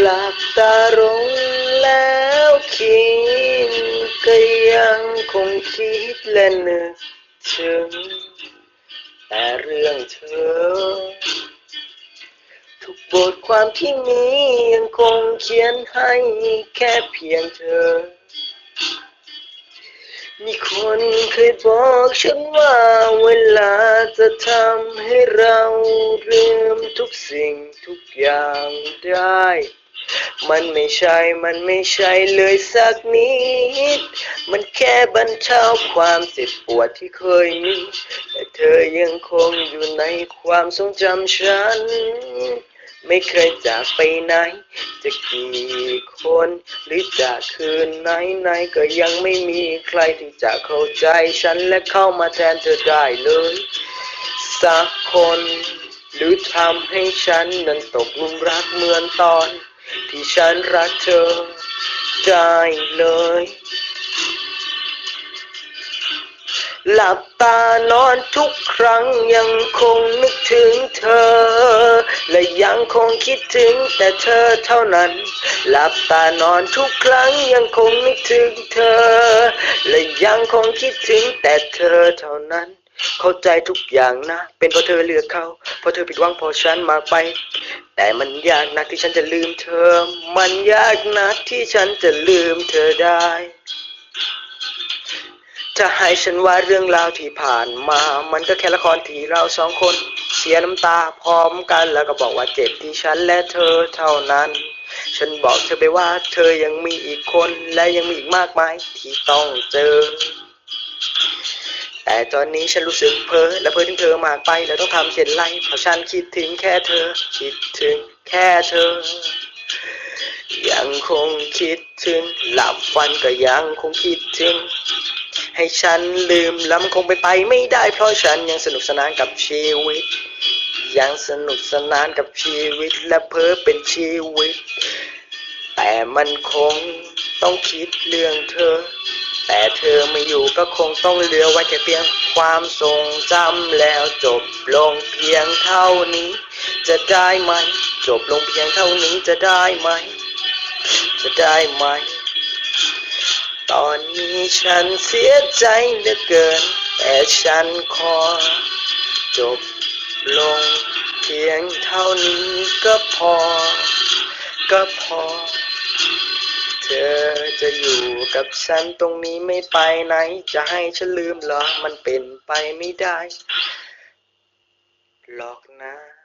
หลับตาลงแล้วคิดก็ยังคงคิดและนึกถึงแต่เรื่องเธอ ทุกบทความที่มียังคงเขียนให้แค่เพียงเธอ มีคนเคยบอกฉันว่าเวลาจะทำให้เราลืมทุกสิ่งทุกอย่างได้ มันไม่ใช่ มันไม่ใช่เลยสักนิด มันแค่บรรเทาความเจ็บปวดที่เคยมี แต่เธอยังคงอยู่ในความทรงจำฉัน ไม่เคยจากไปไหน จะกี่คนหรือจากคืนไหนไหนก็ยังไม่มีใครที่จะเข้าใจฉันและเข้ามาแทนเธอได้เลย สักคน หรือทำให้ฉันนั้นตกหลุมรักเหมือนตอน ที่ฉันรักเธอ ได้เลย หลับตานอนทุกครั้งยังคงนึกถึงเธอ และยังคงคิดถึงแต่เธอเท่านั้น หลับตานอนทุกครั้งยังคงนึกถึงเธอ และยังคงคิดถึงแต่เธอเท่านั้น เข้าใจทุกอย่างนะ เป็นเพราะเธอเลือกเขาเพราะเธอผิดหวังพราะฉันมาไป แต่มันยากนักที่ฉันจะลืมเธอ มันยากนักที่ฉันจะลืมเธอได้ จะให้ฉันว่าเรื่องราวที่ผ่านมา มันก็แค่ละครที่เราสองคนเสียน้ำตาพร้อมกัน แล้วก็บอกว่าเจ็บที่ฉันและเธอเท่านั้น ฉันบอกเธอไปว่าเธอยังมีอีกคนและยังมีอีกมากมายที่ต้องเจอ แต่ตอนนี้ฉันรู้สึกเพ้อและเพ้อถึงเธอมากไป แล้วต้องทำเช่นไรเพราะฉันคิดถึงแค่เธอ คิดถึงแค่เธอยังคงคิดถึง หลับฝันก็ยังคงคิดถึง ให้ฉันลืมแล้วมันคงไปไปไม่ได้ เพราะฉันยังสนุกสนานกับชีวิต ยังสนุกสนานกับชีวิตและเพ้อเป็นชีวิต แต่มันคงต้องคิดเรื่องเธอ แต่เธอไม่อยู่ก็คงต้องเหลือไว้แค่เพียงความทรงจำแล้วจบลงเพียงเท่านี้ จะได้ไหม จบลงเพียงเท่านี้จะได้ไหม จะได้ไหม ตอนนี้ฉันเสียใจเหลือเกิน แต่ฉันขอจบลงเพียงเท่านี้ก็พอ ก็พอ เธอจะอยู่กับฉันตรงนี้ไม่ไปไหน จะให้ฉันลืมเหรอ มันเป็นไปไม่ได้ หรอกนะ